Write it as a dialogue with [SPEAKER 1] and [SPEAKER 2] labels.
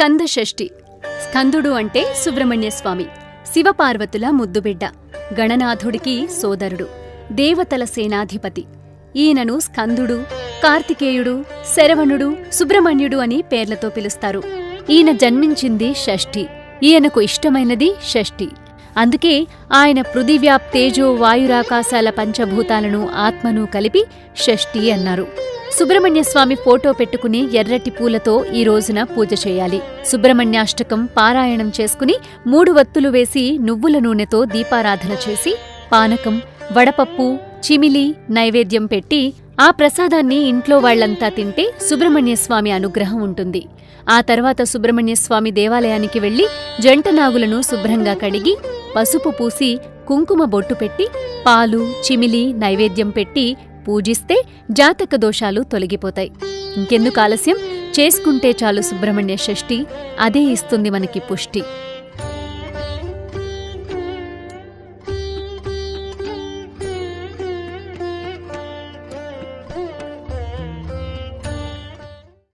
[SPEAKER 1] స్కంద షష్ఠి స్కందుడు అంటే సుబ్రహ్మణ్య స్వామి శివపార్వతుల ముద్దుబిడ్డ గణనాథుడికి సోదరుడు దేవతల సేనాధిపతి. ఈయనను స్కందుడు కార్తికేయుడు శరవణుడు సుబ్రహ్మణ్యుడు అని పేర్లతో పిలుస్తారు. ఈయన జన్మించింది షష్ఠి. ఈయనకు ఇష్టమైనది షష్ఠి. అందుకే ఆయన పృథివ్యాప్ తేజో వాయురాకాశాల పంచభూతాలను ఆత్మను కలిపి షష్ఠి అన్నారు. సుబ్రహ్మణ్య స్వామి ఫోటో పెట్టుకుని ఎర్రటి పూలతో ఈ రోజున పూజ చేయాలి. సుబ్రహ్మణ్యాష్టకం పారాయణం చేసుకుని మూడు వత్తులు వేసి నువ్వుల నూనెతో దీపారాధన చేసి పానకం వడపప్పు చిమిలి నైవేద్యం పెట్టి ఆ ప్రసాదాన్ని ఇంట్లో వాళ్ళంతా తింటే సుబ్రహ్మణ్య స్వామి అనుగ్రహం ఉంటుంది. ఆ తర్వాత సుబ్రహ్మణ్య స్వామి దేవాలయానికి వెళ్ళి జంట నాగులను శుభ్రంగా కడిగి పసుపు పూసి కుంకుమ బొట్టు పెట్టి పాలు చిమిలి నైవేద్యం పెట్టి పూజిస్తే జాతక దోషాలు తొలగిపోతాయి. ఇంకెందుకు ఆలస్యం? చేసుకుంటే చాలు సుబ్రహ్మణ్య షష్ఠి అదే ఇస్తుంది మనకి పుష్టి.